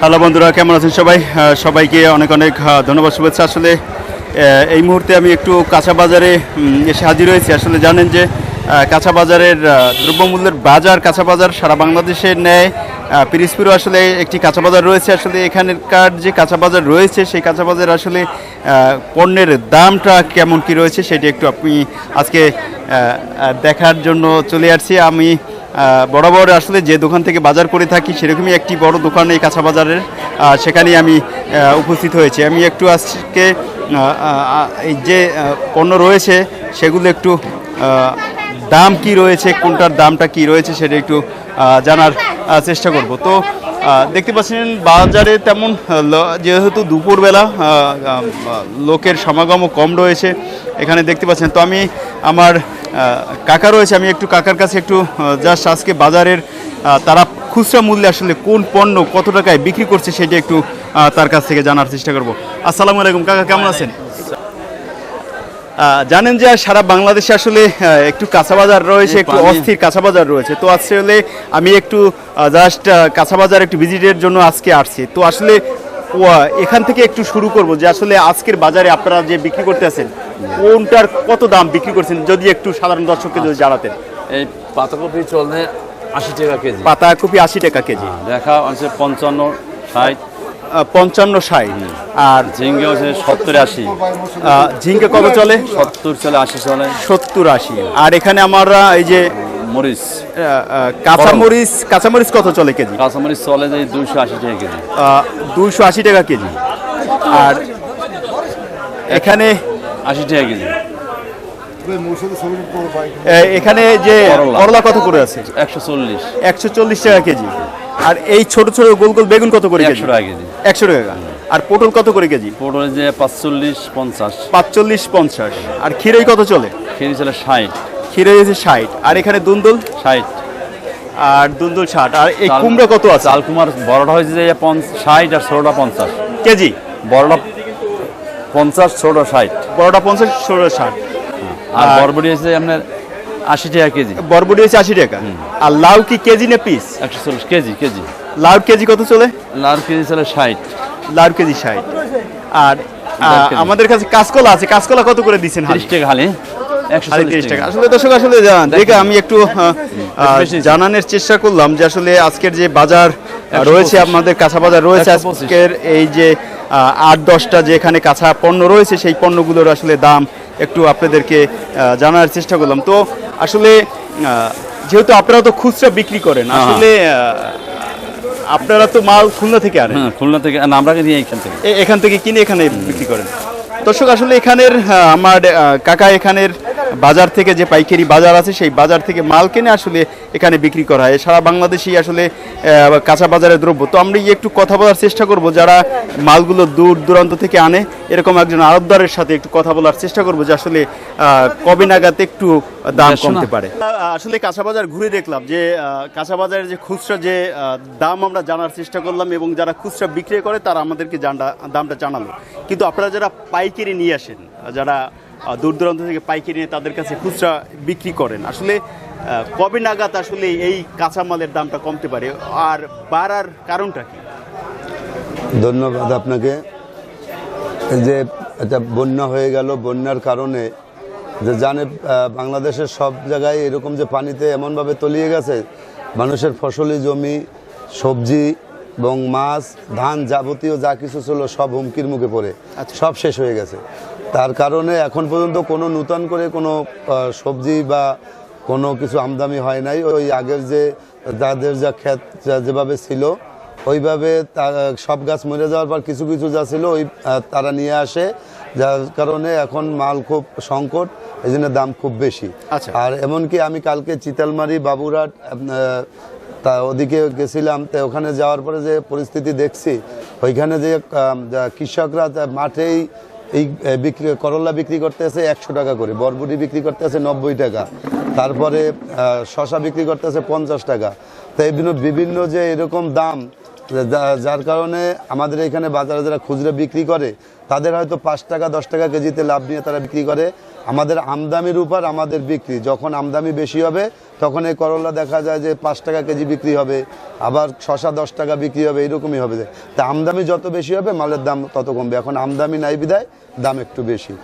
Hello বন্ধুরা কেমন আছেন সবাই? সবাইকে অনেক অনেক ধন্যবাদ শুভেচ্ছা। আসলে এই মুহূর্তে আমি একটু কাঁচা বাজারে এসে হাজির হয়েছি। আসলে জানেন যে কাঁচা বাজারের দ্রব্যমূল্যের বাজার কাঁচা বাজার সারা বাংলাদেশের ন্যায় আহ, পিরিজপুরও আসলে একটি কাঁচা বাজার রয়েছে। আসলে এখানকার যে কাঁচা বাজার রয়েছে সেই কাঁচা বাজার আসলে পণ্যের দামটা কেমন কি রয়েছে সেটি একটু আপনি আজকে দেখার জন্য চলে আসছি। আমি বরাবর আসলে যে দোকান থেকে বাজার করে থাকি সেরকমই একটি বড় দোকান এই কাঁচা বাজারের সেখানেই আমি উপস্থিত হয়েছি। আমি একটু আজকে এই যে পণ্য রয়েছে সেগুলো একটু দাম কি রয়েছে, কোনটার দামটা কি রয়েছে সেটা একটু জানার চেষ্টা করব। তো দেখতে পাচ্ছেন, বাজারে তেমন যেহেতু দুপুরবেলা লোকের সমাগমও কম রয়েছে এখানে দেখতে পাচ্ছেন। তো আমি আমার কাকা রয়েছে, আমি একটু কাকার কাছে একটু জাস্ট আজকে বাজারের তারা খুচরা মূল্যে আসলে কোন পণ্য কত টাকায় বিক্রি করছে সেটা একটু তার কাছ থেকে জানার চেষ্টা করব। আসসালামু আলাইকুম, কাকা কেমন আছেন? জানেন যে সারা বাংলাদেশে আসলে একটু কাঁচা বাজার রয়েছে একটু অস্থির কাঁচা বাজার রয়েছে। তো আসলে আমি একটু জাস্ট কাঁচা বাজার একটু ভিজিটের জন্য আজকে আসছি। তো আসলে এখান থেকে একটু শুরু করব যে আসলে আজকের বাজারে আপনারা যে বিক্রি করতে আছেন কোনটার কত দাম বিক্রি করছেন যদি একটু সাধারণ দর্শককে যদি জানাতেন। এই পাতাকপি চলছে আশি টাকা কেজি। পাতাকপি আশি টাকা কেজি। দেখা আছে পঞ্চান্ন ষাট। পঞ্চান্ন ষাট। আর ঝিঙ্গে হচ্ছে সত্তর আশি। ঝিঙ্গে কত চলে? সত্তর চলে আশি চলে। সত্তর আশি। আর এখানে আমরা এই যে মরিচ। কাঁচামরিচ কাঁচামরিচ কত চলে কেজি? কাঁচামরিচ চলে যে দুইশো আশি টাকা কেজি। দুইশো আশি টাকা কেজি। আর এখানে আশি টাকা কেজি। এখানে যে। করলা কত করে আছে? একশো চল্লিশ। একশো চল্লিশ টাকা কেজি। আর এই ছোট ছোট গোল গোল বেগুন কত করে কেজি? একশো টাকা কেজি। একশো টাকা। আর পটল কত করে কেজি? পটল যে পাঁচচল্লিশ পঞ্চাশ। পাঁচচল্লিশ পঞ্চাশ। আর ক্ষীরই কত চলে? খেরি চলে ষাট। ক্ষীরে হয়েছে ষাট। আর এখানে দুন্দুল? ষাট। আর দুন্দুল ষাট। আর এই চাল- কুমড়ো কত আছে? চাল কুমার বড়টা হয়েছে যে পঞ্চ- ষাট আর ছোটটা পঞ্চাশ। কেজি? বড়টা পঞ্চাশ ছোটটা ষাট। বড়টা পঞ্চাশ ষোলো ষাট। আর বরবটি হচ্ছে আপনার আশি টাকা কেজি। বরবটি হচ্ছে আশি টাকা। আর লাউ কি কেজি না পিস? একশো চল্লিশ কেজি কেজি। লাউ কেজি কত চলে? লাউ কেজি চলে ষাট। লাউ কেজি ষাট। আর আমাদের কাছে কাঁচকলা আছে। কাঁচকলা কত করে দিচ্ছেন তিরিশ টাকা হালি। টাকা। আসলে দর্শক আসলে দেখে আমি একটু। জানানোর চেষ্টা করলাম যে আসলে আজকের যে বাজার রয়েছে। আমাদের কাঁচা বাজার রয়েছে আজকের এই যে আট দশটা যে এখানে কাঁচা পণ্য রয়েছে সেই পণ্যগুলোর আসলে দাম একটু আপনাদেরকে জানার চেষ্টা করলাম। তো আসলে যেহেতু আপনারা তো খুচরা বিক্রি করেন হ্যাঁ। আসলে আপনারা তো মাল খুলনা থেকে আনেন। হ্যাঁ খুলনা থেকে আমরা কিনি এইখান থেকে। এখান থেকে কিনে এখানে বিক্রি করেন। দর্শক আসলে এখানের আমার কাকা এখানের বাজার থেকে যে পাইকারি বাজার আছে সেই বাজার থেকে মাল কেনে আসলে এখানে বিক্রি করা হয়। সারা বাংলাদেশেই আসলে কাঁচা বাজারের দ্রব্য। তো আমরা একটু কথা বলার চেষ্টা করব যারা মালগুলো দূর দূরান্ত থেকে আনে এরকম একজন আড়তদারের সাথে একটু কথা বলার চেষ্টা করব যে আসলে কবে নাগাদ একটু দাম কমতে? পারে। আসলে কাঁচা বাজার ঘুরে দেখলাম যে কাঁচা বাজারের যে খুচরা যে দাম আমরা জানার চেষ্টা করলাম এবং যারা খুচরা বিক্রি করে তারা আমাদেরকে দামটা জানালো। কিন্তু আপনারা যারা পাইকারি নিয়ে আসেন। যারা দূর দূরান্ত থেকে পাইকারি নিয়ে তাদের কাছে খুচরা বিক্রি করেন। আসলে কবে নাগাদ আসলে এই কাঁচামালের দামটা কমতে পারে? আর বাড়ার কারণটা কি? ধন্যবাদ আপনাকে। যে এটা বন্যা হয়ে গেল, বন্যার কারণে যে জানে বাংলাদেশের সব জায়গায় এরকম যে পানিতে এমনভাবে তলিয়ে গেছে, মানুষের ফসলি জমি, সবজি এবং মাছ ধান যাবতীয় যা কিছু ছিল সব হুমকির মুখে পড়ে। সব শেষ হয়ে গেছে। তার কারণে এখন পর্যন্ত কোনো নূতন করে কোনো সবজি বা কোনো কিছু আমদানি হয় নাই। ওই আগের যে যাদের যা ক্ষেত যেভাবে ছিল ওইভাবে তা- সব গাছ মরে যাওয়ার পর কিছু কিছু যা ছিল ওই তারা নিয়ে আসে। যার কারণে এখন মাল খুব সংকট এই জন্য দাম খুব বেশি। আচ্ছা। আর এমনকি আমি কালকে চিতালমারি বাবুরহাট আহ, তা ওদিকে গেছিলাম, তো ওখানে যাওয়ার পরে যে পরিস্থিতি দেখছি, ওইখানে যে কৃষকরা মাঠেই এই বিক্রি, করলা বিক্রি করতে করতেছে একশো টাকা করে, বরবটি বিক্রি করতে আছে নব্বই টাকা, তারপরে শশা বিক্রি করতেছে পঞ্চাশ টাকা, তো এই বিভিন্ন- যে এরকম দাম যার কারণে আমাদের এখানে বাজারে যারা খুচরা বিক্রি করে, তাদের হয়তো পাঁচ টাকা, দশ টাকা কেজিতে লাভ নিয়ে তারা বিক্রি করে। আমাদের আমদামির উপর আমাদের বিক্রি। যখন আমদামি বেশি হবে, তখন এই করলা দেখা যায় যে পাঁচ টাকা কেজি বিক্রি হবে, আবার শশা দশ টাকা বিক্রি হবে, এরকমই হবে। তা আমদামি যত বেশি হবে, মালের দাম তত কমবে। এখন আমদামি নাই বিদায় দাম একটু বেশি।